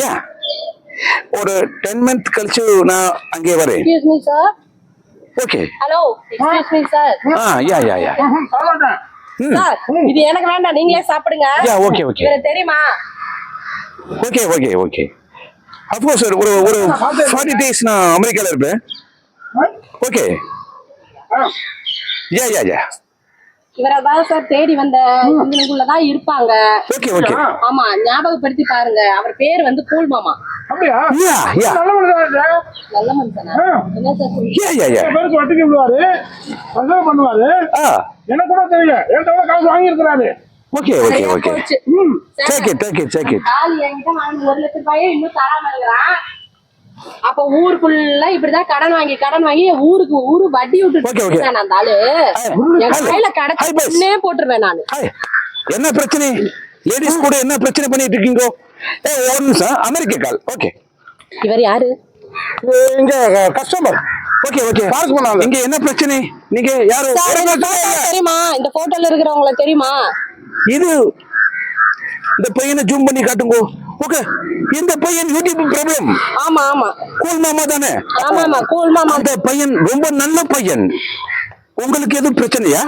யா ஒரு ten month கழிச்சு நான் அங்கே வரேன். Okay hello excuse me sir ஆ யா யா யா சார் இது எனக்கு வேண்டாம். நீங்களே சாப்பிடுங்க. யா ஓகே ஓகே இவரை தெரியுமா? Okay okay okay of course sir ஒரு ஒரு ஃபார்ட்டி டேஸ் நான் அமெரிக்காவில் இருப்பேன். ஓகே யா யா யா இவரை தான் சார் தேடி வந்த இவங்களுக்குள்ள தான் இருப்பாங்க. Okay okay. ஆமா ஞாபகப்படுத்தி பாருங்க. அவர் பேர் வந்து கூல் மாமா அப்படியா? யா நல்ல மனுஷனா என்ன சார் சொல்றீங்க? யா யா யா. பேருக்கு வட்டிக்கு விடுவாரு. வசதி பண்ணுவாரு. எனக்கு கூட தெரியல. என்கிட்ட கூட காசு okay okay okay. Take it take it take it ஆள் என்கிட்ட வாங்கி ஒரு லட்சம் ரூபாயே இன்னும் தராம இருக்கிறான். அப்ப ஊருக்குள்ள இப்படிதான் கடன் வாங்கி கடன் வாங்கி ஊருக்கு ஊரு வட்டி Okay, okay. விட்டு நான் அந்த ஆளு என் கையில கிடைச்சே போட்டுருவேன் நானு. என்ன பிரச்சனை? லேடிஸ் கூட என்ன பிரச்சனை பண்ணிட்டு இருக்கீங்க? ஏ ஒரு நிமிஷம் அமெரிக்க கால் ஓகே இவர் யாரு? இங்க கஸ்டமர் ஓகே ஓகே Pass பண்ணாத. இங்க என்ன பிரச்சனை? நீங்க யாரு? தெரியுமா? இந்த போட்டோல இருக்கிறவங்கள தெரியுமா? இது இந்த பையனை ஜூம் பண்ணி காட்டுங்க. ஓகே இந்த பையன் யூடியூப் ப்ராப்ளம் ஆமா ஆமா. கூல் மாமா தானே? ஆமா ஆமா. கூல் மாமா. அந்த பையன் ரொம்ப நல்ல பையன். உங்களுக்கு எதுவும் பிரச்சனையா?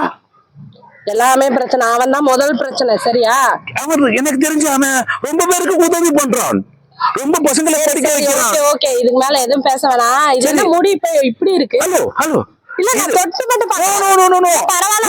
எல்லாமே பிரச்சனை. அவன் தான் முதல் பிரச்சனை சரியா? அவன் எனக்கு தெரிஞ்சு அவன் ரொம்ப பேருக்கு உதவி பண்றான். ரொம்ப பசங்களை படிக்க வைக்கிறான். ஓகே ஓகே இதுக்கு மேல எதுவும் பேச வேணாம். இது என்ன முடி இப்ப இப்படி இருக்கு? ஹலோ ஹலோ இல்ல நான் தொட்டு மட்டும் பரவாயில்ல.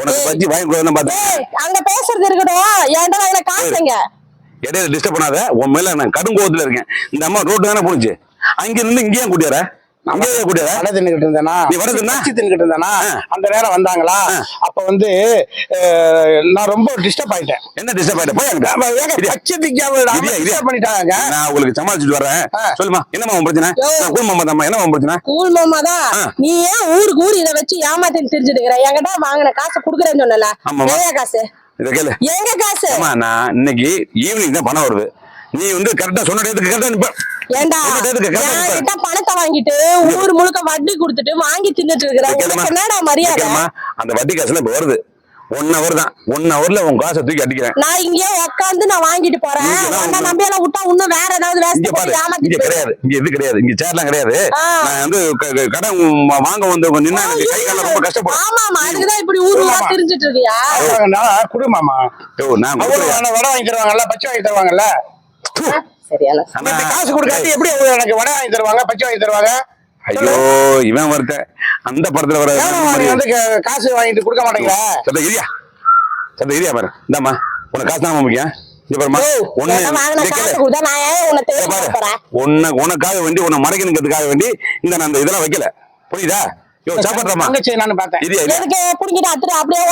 உனக்கு பஜ்ஜி வாங்கி அங்க பேசுறது இருக்கட்டும். என்கிட்ட வாங்கின காசுங்க இடையில டிஸ்டர்ப் பண்ணாத. உன் மேல நான் கடும் கோவத்துல இருக்கேன். இந்த அம்மா ரோட்டு தானே போணுச்சு அங்க இருந்து இங்கேயே கூட்டியார அங்கேயே கூட்டியார வடை தின்னுகிட்டு இருந்தேனா? வடை தின்னுகிட்டு இருந்தேனா. அந்த நேரம் வந்தாங்களா? அப்ப வந்து நான் ரொம்ப டிஸ்டர்ப் ஆயிட்டேன். என்ன டிஸ்டர்ப் ஆயிட்ட? போய். பச்சை பண்ணிட்டாங்க. நான் உங்களுக்கு சமாளிச்சுட்டு வரேன். சொல்லுமா என்னம்மா உன் பிரச்சனை? கூல் மாமா உன் பிரச்சனை? தான். நீ ஏன் ஊருக்கு ஊர் இதை வச்சு ஏமாத்தின்னு தெரிஞ்சுட்டு இருக்கிற என்கிட்ட வாங்கின காசு குடுக்குறேன்னு சொன்னல காசு? இதை கேளு. எங்க காசு? அம்மா நான் இன்னைக்கு ஈவினிங் தான் பணம் வருது. நீ வந்து கரெக்டா சொன்ன டேத்துக்கு கரெக்டா நிப்ப. ஏண்டா? என்கிட்ட பணத்தை வாங்கிட்டு ஊர் முழுக்க வட்டி கொடுத்துட்டு வாங்கி தின்னுட்டு இருக்கிற. என்னடா மரியாதை. அந்த வட்டி காசுல இப்ப வருது. ஒன் ஹவர் தான். ஒன் ஹவர்ல உன் காசை தூக்கி அடிக்கிறேன். நான் இங்கேயே உட்காந்து நான் வாங்கிட்டு போறேன். இங்க நம்பி எல்லாம் விட்டா இன்னும் வேற ஏதாவது இங்க வேஸ்ட் பாரு இங்க கிடையாது. இங்க இது கிடையாது. இங்க சேர்லாம் கிடையாது. நான் வந்து கடன் வாங்க வந்தவங்க நின்னா எனக்கு கை கால ரொம்ப கஷ்டப்படும். ஆமா ஆமா அதுக்குதான் இப்படி ஊர் ஊரா. தெரிஞ்சிட்டு இருக்கியா? நான் வடை வாங்கி தருவாங்கல்ல? பச்சை வாங்கி தருவாங்கல்ல? சரியான இந்த காசு கொடுக்காட்டி எப்படி எனக்கு வடை வாங்கி தருவாங்க பச்சை வாங்கி தருவாங்க? ஐயோ இவன் ஒருத்த. அந்த படத்துல வர வந்து காசு வாங்கிட்டு கொடுக்க மாட்டேங்கிற? சத்த இரியா சத்த பாரு. இந்தாம்மா உனக்கு காசு தான் முக்கியம்? உனக்காக வேண்டி உன்னை மறைக்கணுங்கிறதுக்காக வேண்டி இந்த நான் அந்த இதெல்லாம் வைக்கல. புரியுதா? யோ சாப்பிட்றமா தங்கச்சி நான் பார்த்தேன். இரியா எதுக்கு புடிங்கிட்டு அப்படியே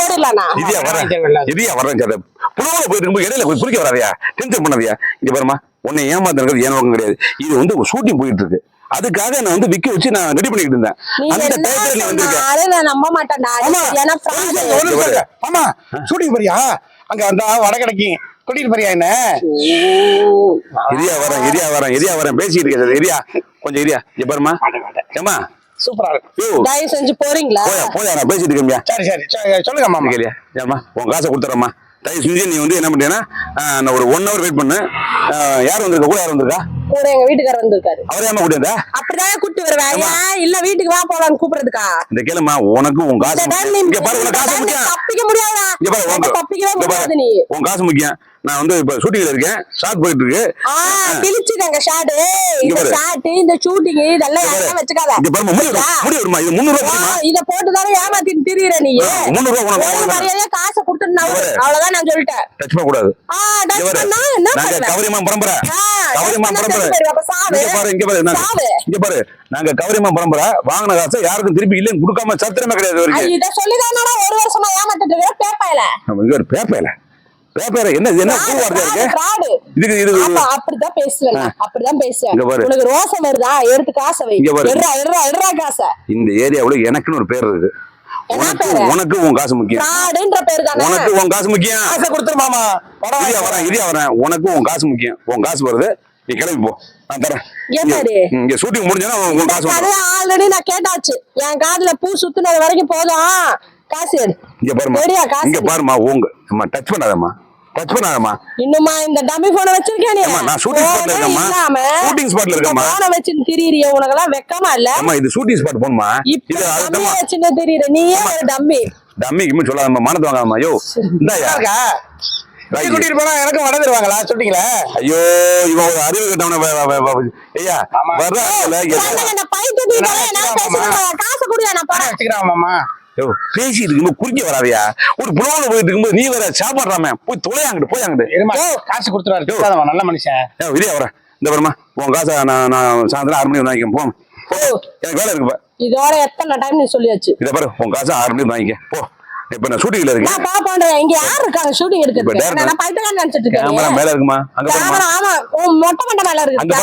இதியா வரேன். இதியா வரேன் சார். புலவுல போயிட்டு இருக்கும்போது இடையில போய் குளிக்க வராதியா? டென்ஷன் பண்ணாதியா? இங்க பாருமா உன்னை ஏமாத்துறது ஏன் நோக்கம் கிடையாது. இது வந்து ஷூட்டிங் போயிட்டு இருக்கு. அதுக்காக நான் வந்து விக்க வச்சு நான் ரெடி பண்ணிக்கிட்டு இருந்தேன். அந்த டயத்துல நீ வந்திருக்க. நம்ப ஆமா. ஆமா. ஷூட்டிங் போறியா? அங்க வந்தா வடை கிடைக்கும் கூட்டிட்டு போறியா என்ன? இரியா வரேன் இரியா வரேன் இரியா வரேன் பேசிட்டு இருக்கேன் சார் இரியா கொஞ்சம் இரியா பாருமா ஏமா சூப்பரா இருக்கு. யோ. தயவு செஞ்சு போறீங்களா? போயா பேசிட்டு இருக்கேன்யா சரி சரி. சொல்லுங்க மாமா. கேளியா? ஏமா உன் காசை கொடுத்துறேம்மா. தயவு செஞ்சு நீ வந்து என்ன பண்ணிட்டேன்னா நான் ஒரு ஒன் ஹவர் வெயிட் பண்ணு யார் வந்திருக்கா? கூட யார் வந்திருக்கா? கூட எங்க வீட்டுக்காரர் வந்திருக்காரு. அவர் ஏமா கூட்டியிருந்தா அப்படிதான் கூட்டி வருவேன். இல்ல வீட்டுக்கு வா போலான்னு கூப்பிடுறதுக்கா? இந்த கேளுமா உனக்கு உன் காசு இங்க பாரு உனக்கு காசு முக்கியம். தப்பிக்க முடியாதா? இங்க பாரு உன் உன் காசு முக்கியம். நான் வந்து இப்ப ஷூட்டிங்ல இருக்கேன். ஷார்ட் போயிட்டு இருக்கு ஆ. கிழிச்சுதாங்க ஷாட் இந்த. ஷாட் இந்த ஷூட்டிங் இதெல்லாம். யாரும் வச்சுக்காத. இங்க பாருமா முடி சரியா? முடி வருமா இது முந்நூறு ரூபா ஆ, போடுமா இத போட்டுதானே ஏமாத்திட்டு திரியுற நீ. முந்நூறு ரூபா உனக்கு மரியாதையா காசை கொடுத்துட்டு நான். அவ்வளவுதான் நான் சொல்லிட்டேன். டச் பண்ண கூடாது. ஆ இங்க டச் பாரு. பண்ணா என்ன நாங்க பண்ணுவேன்? கவரிமா பரம்பரை. பண்ணா பரம்பரை. இங்க பாரு இங்க பாரு. இங்க பாரு. நாங்க கவரிமா பரம்பரை. வாங்கின காசை யாருக்கும் திருப்பி இல்லைன்னு கொடுக்காம சத்திரமே கிடையாது வரைக்கும். இத சொல்லிதானடா ஒரு வருஷமா ஏமாத்திட்டு இருக்கிற? பேப்பாயில இங்க ஒரு பேப்பையில பேப்பையில என்ன என்ன பூ இருக்கு. இதுக்கு இது அப்படிதான் பேசுவேன். அப்படிதான் பேசுவேன். உனக்கு ரோசம் வருதா? எடுத்து காசை வை. இங்க பாரு. எடுறா எடுறா காசை. இந்த ஏரியாவுல எனக்குன்னு ஒரு பேர் இருக்கு. உனக்கு உனக்கு உன் காசு முக்கியம். உனக்கு உன் காசு முக்கியம். காசை கொடுத்துரு மாமா. வரேன் இரியா வரேன். உனக்கு உன் காசு முக்கியம். உன் காசு வருது. நீ கிளம்பி போ. நான் தரேன்? இங்க- ஷூட்டிங் முடிஞ்சா உன் காசு ஆல்ரெடி நான் கேட்டாச்சு. என் காதுல பூ சுத்துனது வரைக்கும் போதும். காசு எடு. இங்க பாருமா இங்க. பாருமா உங்க அம்மா டச் பண்ணாதம்மா. டச் பண்ணாதம்மா. இன்னுமா இந்த டம்மி போன வச்சிருக்கேன் நீ? நான் shooting spot ல போனே இருக்கேம்மா. இல்லாம shooting spot ல இருக்கேம்மா. போன வச்சு திரியறிய உனக்கு எல்லாம் வெக்கமா இல்ல? அம்மா இது ஷூட்டிங் ஸ்பாட் போணுமா இப்ப இது அதுதான் வச்சுன்னு திரியற நீயே ஒரு டம்மி டம்மி கிம்மி சொல்லாதம்மா மானத்து வாங்காதம்மா. யோ இந்தாயா கூட்டிட்டு போனா எனக்கும் வடை தருவாங்களா ஷூட்டிங்ல ஐயோ இவன் ஒரு அறிவு கட்டவன ஐயா. வர்றாங்கல்ல பேசுறேன் காசு குடியா நான் போறேன். வச்சுக்கிறான் மாமா? பேசிட்டு இருக்கும்போது குறுக்க வராதயா? ஒரு புலவுல போயிட்டு இருக்கும்போது நீ வேற சாப்பாடுறாம. போய் தொலையாங்கிட்டு போய் அங்கிட்டு. காசு திட்டாதவன் நல்ல மனுஷன். விடியா வரேன் இந்த வருமா உன் காசை நான் நான் சாயந்தரம் ஆறு மணி வாங்கிக்க போ. போ. எனக்கு வேலை இருக்குப்பா இதோட எத்தனை டைம் நீ சொல்லியாச்சு? இதை பாரு உன் காசை ஆறு மணி வாங்கிக்க. போ. இப்ப நான் ஷூட்டிங்ல இருக்கேன். நான் பாப்பான்றேன் இங்க யார் இருக்காங்க ஷூட்டிங் எடுக்கிறதுக்கு? நான் பைத்தியக்காரன் நினைச்சிட்டு கேமரா இருக்கேன் மேல இருக்குமா? அங்க ஆமா. உன் மொட்டை மண்டை மேல அங்க இருக்கு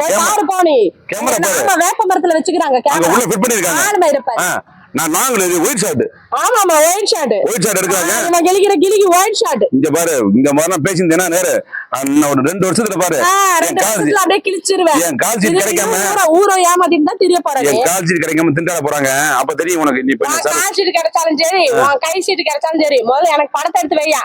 போய் பாரு போனி. கேமரா பாரு. ஆமா வேப்ப மரத்துல வச்சுக்கிறாங்க. அங்க கேமரா உள்ள ஃபிட் பண்ணிருக்காங்க ஆளுமை இருப்பாரு நான் நாங்களே ஒயிட் ஷாட் ஆமா ஆமா ஒயிட் ஷாட் ஒயிட் ஷாட் எடுக்கிறாங்க இவன் கிளிக்கிற கிளிக்கு ஒயிட் ஷாட் இங்க பாரு இந்த மாதிரி நான் பேசியிருந்தேன்னா நேரு? இன்னும் ஒரு ரெண்டு வருஷத்துல பாரு. ரெண்டு வருஷத்துல அப்படியே கிழிச்சிருவேன். என் கால் சீட் கிடைக்காம ஊரை ஏமாத்திட்டு தான் தெரிய போறேன். என் கால் சீட் கிடைக்காம திண்டாட போறாங்க. அப்ப தெரியும் உனக்கு நீ சார் கால் சீட்டு கிடைச்சாலும் சரி உன் கை சீட்டு கிடைச்சாலும் சரி முதல்ல எனக்கு பணத்தை எடுத்து வையா.